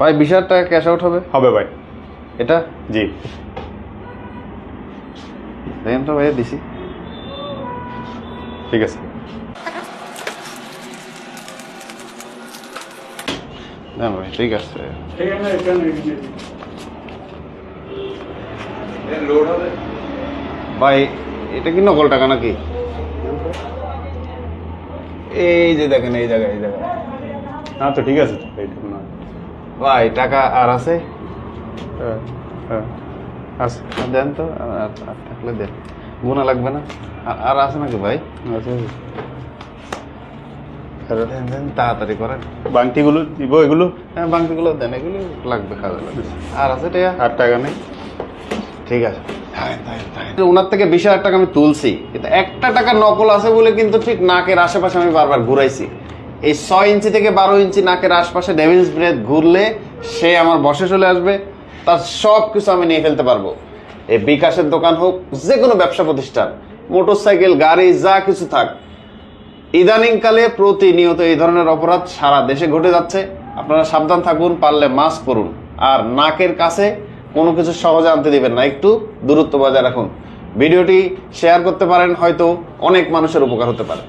ভাই বিশ হাজার টাকা ক্যাশ আউট হবে? হবে ভাই। এটা? জি। দেখেন তো ভাইয়া দিছি। ঠিক আছে। না ভাই ঠিক আছে। ভাই এটা কি নকল টাকা নাকি? এই যে দেখেন এই জায়গায় এই জায়গায়। আচ্ছা ঠিক আছে। এইটা না। ভাই টাকা আর আছে? হ্যাঁ হ্যাঁ। আছে। দেন তো আর- থাকলে দেন। গুণা লাগবে না? আর- আছে নাকি ভাই? আছে তাড়াতাড়ি করেন। বাংটিগুলো দিব এগুলো? হ্যাঁ বাংলাগুলো দেন এগুলো লাগবে খাওয়া লাগবে আর আছে টাকা? আর টাকা নেই। ঠিক আছে। ওনার থেকে বিশ হাজার টাকা আমি তুলছি। কিন্তু একটা টাকা নকল আছে বলে কিন্তু ঠিক নাকের আশেপাশে আমি বারবার ঘুরাইছি। এই ছয় ইঞ্চি থেকে বারো ইঞ্চি নাকের আশপাশে ডেভিলস ব্রেথ ঘুরলে সে আমার বসে চলে আসবে। তার সব কিছু আমি নিয়ে ফেলতে পারব। এই বিকাশের দোকান হোক যে কোনো ব্যবসা প্রতিষ্ঠান, মোটরসাইকেল, গাড়ি, যা কিছু থাক। ইদানিংকালে প্রতিনিয়ত এই ধরনের অপরাধ সারা দেশে ঘটে যাচ্ছে। আপনারা সাবধান থাকুন, পারলে মাস্ক পরুন। আর নাকের কাছে কোনো কিছু সহজে আনতে দিবেন না। একটু দূরত্ব বজায় রাখুন। ভিডিওটি শেয়ার করতে পারেন, হয়তো অনেক মানুষের উপকার হতে পারে।